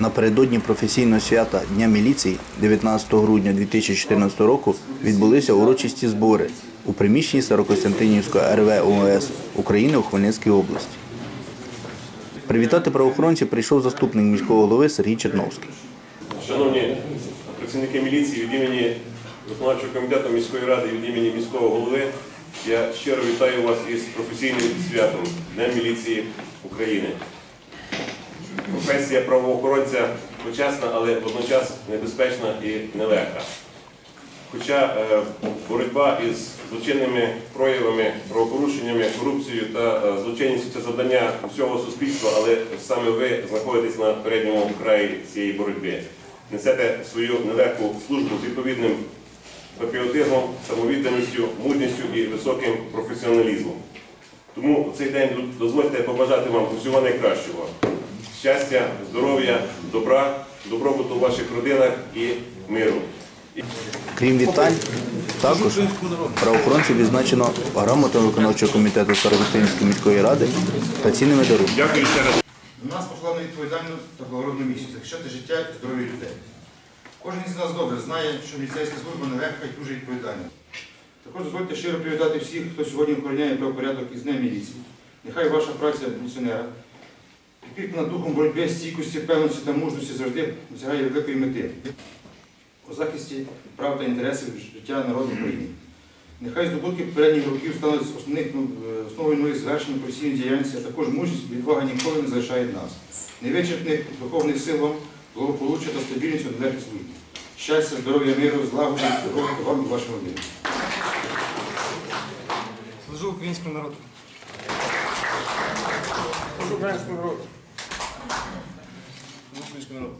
Напередодні професійного свята Дня міліції 19 грудня 2014 року відбулися урочисті збори у приміщенні Старокостянтинівської РВ ООС України у Хмельницькій області. Привітати правоохоронців прийшов заступник міського голови Сергій Черновський. Шановні працівники міліції, від імені виконавчого комітету міської ради і від імені міського голови, я щиро вітаю вас із професійним святом Днем міліції України. Професія правоохоронця почесна, але водночас небезпечна і нелегка. Хоча е, боротьба із злочинними проявами, правопорушеннями, корупцією та е, злочинністю це завдання всього суспільства, але саме ви знаходитесь на передньому краї цієї боротьби. Несете свою нелегку службу з відповідним патріотизмом, самовідданістю, мужністю і високим професіоналізмом. Тому в цей день дозвольте побажати вам усього найкращого. Щастя, здоров'я, добра, добробуту в ваших родинах і миру. Крім вітань, також правоохоронців відзначено грамотою виконавчого комітету Старокостянтинівської міської ради та цінними дарунками. Дякую ще раз. На нас покладено відповідальну та благородну місію захищати життя і здоров'я людей. Кожен із нас добре знає, що міліцейська служба нелегка і дуже відповідальна. Також дозвольте щиро привітати всіх, хто сьогодні охороняє правопорядок із Днем міліції. Нехай ваша праця міліціонера, підкріплена духом боротьби, стійкості, певності та мужності завжди досягає великої мети у захисті прав та інтересів життя народу України. Нехай здобутки попередніх років стануть ну, е, основою нових звершень професійної діяльності, а також мужність і відвага ніколи не залишають нас. Невичерпних духовних сил вам, благополуччя та стабільність у далеких службі. Щастя, здоров'я, миру, злагоди, розвитку вам і вашим родинам. Служу українському народу. Служу українському народу. Служу українському народу.